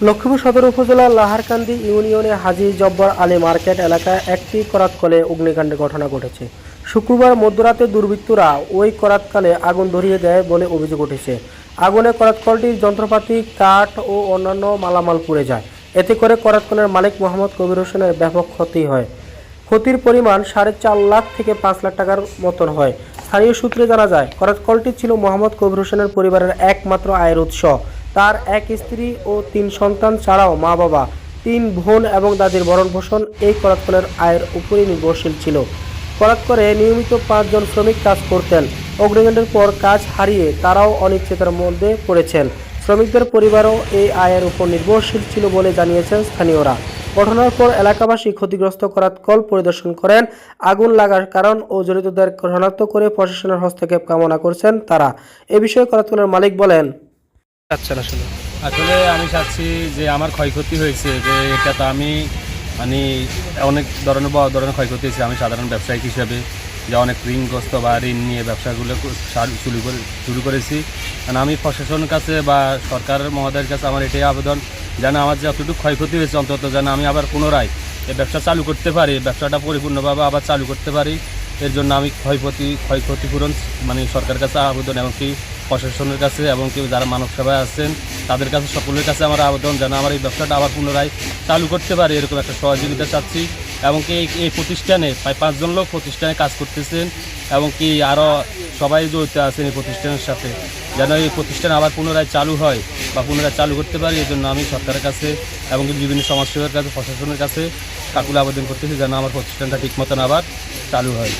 লক্ষ্মীপুর সদর উপজেলার লাহারকান্দি ইউনিয়নে হাজি জব্বর আলী মার্কেট এলাকায় একটি করাতকলে অগ্নিকাণ্ডের ঘটনা ঘটেছে। শুক্রবার মধ্যরাতে দুর্বৃত্তরা ওই করাতকালে আগুন ধরিয়ে দেয় বলে অভিযোগ উঠেছে। আগুনে করাতকলটির যন্ত্রপাতি, কাঠ ও অন্যান্য মালামাল পুড়ে যায়। এতে করে করাতকলের মালিক মোহাম্মদ কবির হোসেনের ব্যাপক ক্ষতি হয়। ক্ষতির পরিমাণ সাড়ে চার লাখ থেকে পাঁচ লাখ টাকার মতন হয়। স্থানীয় সূত্রে জানা যায়, করাতকলটি ছিল মোহাম্মদ কবির হোসেনের পরিবারের একমাত্র আয়ের উৎস। তার এক স্ত্রী ও তিন সন্তান ছাড়াও মা বাবা তিন বোন এবং দাদির ভরণ পোষণ এই করাতকলের আয়ের উপরই নির্ভরশীল ছিল। করাত করে নিয়মিত পাঁচজন শ্রমিক কাজ করতেন। অগ্নিকাণ্ডের পর কাজ হারিয়ে তারাও অনিশ্চিতার মধ্যে পড়েছেন। শ্রমিকদের পরিবারও এই আয়ের উপর নির্ভরশীল ছিল বলে জানিয়েছেন স্থানীয়রা। ঘটনার পর এলাকাবাসী ক্ষতিগ্রস্ত করাত কল পরিদর্শন করেন। আগুন লাগার কারণ ও জড়িতদের শনাক্ত করে প্রশাসনের হস্তক্ষেপ কামনা করছেন তারা। এ বিষয়ে করাতকলের মালিক বলেন আচ্ছা আসলে? আসলে আমি চাচ্ছি যে আমার ক্ষয়ক্ষতি হয়েছে, যে এটা তো আমি মানে অনেক ধরনের বড় ধরনের ক্ষয়ক্ষতি হয়েছে। আমি সাধারণ ব্যবসায়িক হিসাবে যে অনেক ঋণগ্রস্ত বা ঋণ নিয়ে ব্যবসাগুলো শুরু করে, শুরু করেছি। কারণ আমি প্রশাসনের কাছে বা সরকারের মহোদয়ের কাছে আমার এটাই আবেদন, যেন আমার যে অতটুকু ক্ষয়ক্ষতি হয়েছে অন্তত যেন আমি আবার পুনরায় এই ব্যবসা চালু করতে পারি, ব্যবসাটা পরিপূর্ণভাবে আবার চালু করতে পারি। এর জন্য আমি ক্ষয়ক্ষতি, ক্ষয়ক্ষতিপূরণ মানে সরকারের কাছে আবেদন এবং কি প্রশাসনের কাছে এবং কেউ যারা মানব সেবায় আছেন, তাদের কাছে, সকলের কাছে আমার আবেদন যেন আমার এই ব্যবসাটা আবার পুনরায় চালু করতে পারি এরকম একটা সহযোগিতা চাচ্ছি। এবং কি এই- প্রতিষ্ঠানে প্রায় পাঁচজন লোক প্রতিষ্ঠানে কাজ করতেছেন এবং কি আরও সবাই জড়িত আছেন এই প্রতিষ্ঠানের সাথে। যেন এই প্রতিষ্ঠান আবার পুনরায় চালু হয় বা পুনরায় চালু করতে পারি এই জন্য আমি সরকারের কাছে এবং কি বিভিন্ন সমাজসেবার কাছে, প্রশাসনের কাছে কাকুলে আবেদন করতেছি যেন আমার প্রতিষ্ঠানটা ঠিক মতন আবার চালু হয়।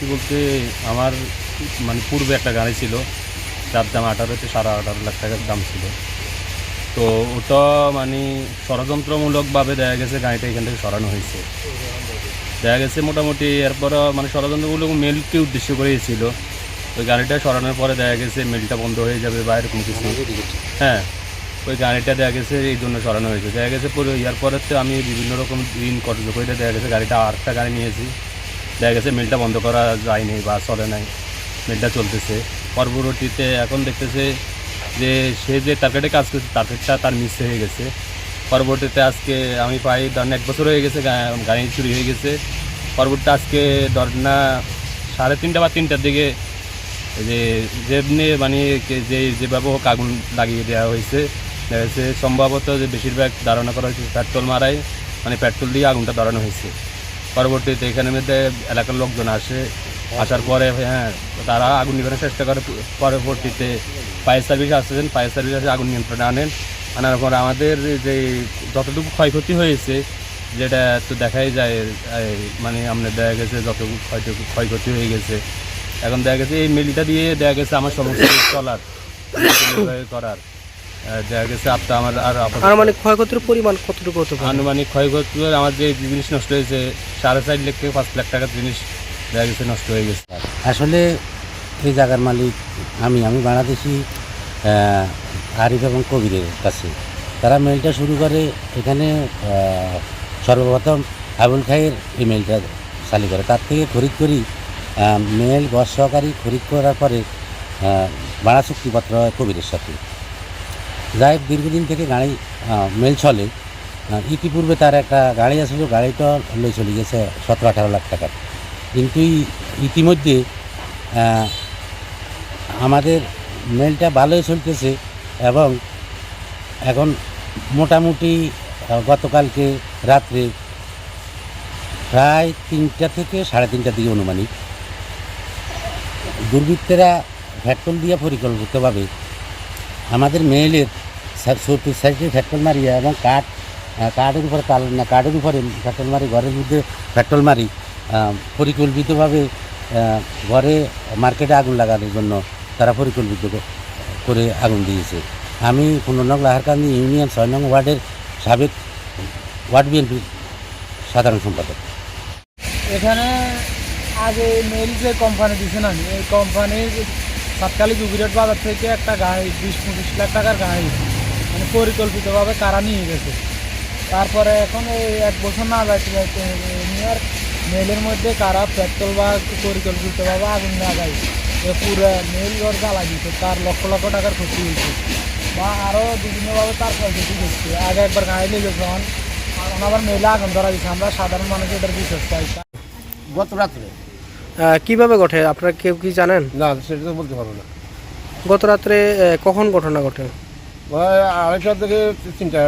কি বলতে, আমার মানে পূর্বে একটা গাড়ি ছিল যার দাম আঠারো থেকে সাড়ে আঠারো লাখ টাকার দাম ছিল। তো ওটা মানে ষড়যন্ত্রমূলকভাবে দেখা গেছে গাড়িটা এখান থেকে সরানো হয়েছে। দেখা গেছে মোটামুটি এরপর মানে ষড়যন্ত্রমূলক মেলকে উদ্দেশ্য করেই ছিল। ওই গাড়িটা সরানোর পরে দেখা গেছে মেলটা বন্ধ হয়ে যাবে বা এরকম কিছু। হ্যাঁ ওই গাড়িটা দেখা গেছে এই জন্য সরানো হয়েছে। দেখা গেছে পরে ইয়ার পরে তো আমি বিভিন্ন রকম ঋণ কর্য করে দেখা গেছে গাড়িটা আরেকটা গাড়ি নিয়েছি। দেখা গেছে মেলটা বন্ধ করা যায়নি বা চলে নাই। মিলটা চলতেছে। পরবর্তীতে এখন দেখতেছে যে সে যে টার্গেটে কাজ করছে টার্গেটটা তার মিস হয়ে গেছে। পরবর্তীতে আজকে আমি প্রায় ধরেন এক বছর হয়ে গেছে গাড়ি চুরি হয়ে গেছে। পরবর্তীতে আজকে ধরেন সাড়ে তিনটা বা তিনটার দিকে যে যেমনি মানে যে যেভাবে হোক আগুন লাগিয়ে দেওয়া হয়েছে, দেখা সম্ভবত যে বেশিরভাগ ধারণা করা হয়েছে পেট্রোল মারাই মানে পেট্রোল দিয়ে আগুনটা ধরানো হয়েছে। পরবর্তীতে এখানের মধ্যে এলাকার লোকজন আসে আসার পরে হ্যাঁ তারা আগুন নিবানোর চেষ্টা করে পরবর্তীতে। ফায়ার সার্ভিস আসছেন ফায়ার সার্ভিস আসে আগুন নিয়ন্ত্রণে আনেন। আনার পর আমাদের যে যতটুকু ক্ষয়ক্ষতি হয়েছে যেটা তো দেখাই যায় মানে আমাদের দেখা গেছে যতটুকু ক্ষয়টুকু ক্ষয়ক্ষতি হয়ে গেছে। এখন দেখা গেছে এই মিলটা দিয়ে দেখা গেছে আমার সমস্ত কিছু চলার করার। দেখা গেছে আপনি আমার আর আনুমানিক ক্ষয়ক্ষতির পরিমাণ কতটুকু হতে আনুমানিক ক্ষয়ক্ষতি আমার যে জিনিস নষ্ট হয়েছে সাড়ে চার লাখ থেকে পাঁচ লাখ টাকার জিনিস গেছে নষ্ট হয়ে গেছে। আসলে এই জায়গার মালিক আমি আমি বাংলাদেশি আরিফ এবং কবিরের কাছে। তারা মেলটা শুরু করে এখানে সর্বপ্রথম আবুল খাইয়ের এই মেলটা চালু করে। তার থেকে খরিদ করি মেল গছ সহকারী খরিদ করার পরে ভাড়া চুক্তিপত্র হয় কবিরের সাথে। যাই দীর্ঘদিন থেকে গাড়ি মেল চলে। ইতিপূর্বে তার একটা গাড়ি আসছিল গাড়িটা লই চলে গেছে সতেরো আঠারো লাখ টাকার। কিন্তু ইতিমধ্যে আমাদের মেলটা ভালোই চলতেছে এবং এখন মোটামুটি গতকালকে রাত্রে প্রায় তিনটা থেকে সাড়ে তিনটার দিকে অনুমানিক। দুর্বৃত্তেরা পেট্রোল দিয়ে পরিকল্পিতভাবে আমাদের চৌত্রিশ সাইডে পেট্রোল মারিয়া এবং কাঠ কাঠের উপরে তাল না, কাঠের উপরে পেট্রোল মারি, ঘরের মধ্যে পেট্রোল মারি পরিকল্পিতভাবে ঘরে মার্কেটে আগুন লাগানোর জন্য তারা পরিকল্পিত করে আগুন দিয়েছে। আমি পনেরো নং লাহারকান্দি ইউনিয়ন ছয় নং ওয়ার্ডের সাবেক ওয়ার্ড বিএনপির সাধারণ সম্পাদক। এখানে আগে মেল যে কোম্পানি দিছে না এই কোম্পানির তাৎকালিক বিরাট বাজার থেকে একটা গাড়ি, বিশ পঁচিশ লাখ টাকার গাড়ি মানে পরিকল্পিতভাবে তারা নিয়ে গেছে। তারপরে এখন এই এক বছর না যাইতে যাইতে নিয়ার মেলের মধ্যে কারা পেট্রোল বা পরিকল্পিতভাবে আগুন লাগাই এ পুরো মেল ঘর জ্বালা দিছে তার লক্ষ লক্ষ টাকার ক্ষতি হয়েছে। বা আরও বিভিন্নভাবে তার ক্ষয়ক্ষতি করছে আগে একবার গায়ে নিয়ে যখন এখন আবার মেলে আগুন ধরা দিচ্ছে আমরা সাধারণ মানুষ এটার বিশ্বাস পাই। গত রাত্রে। কীভাবে ঘটে? আপনারা কেউ কি জানেন? না সেটা তো বলতে পারব না। গত রাত্রে কখন ঘটনা ঘটে? ওই আড়াইটা থেকে তিনটা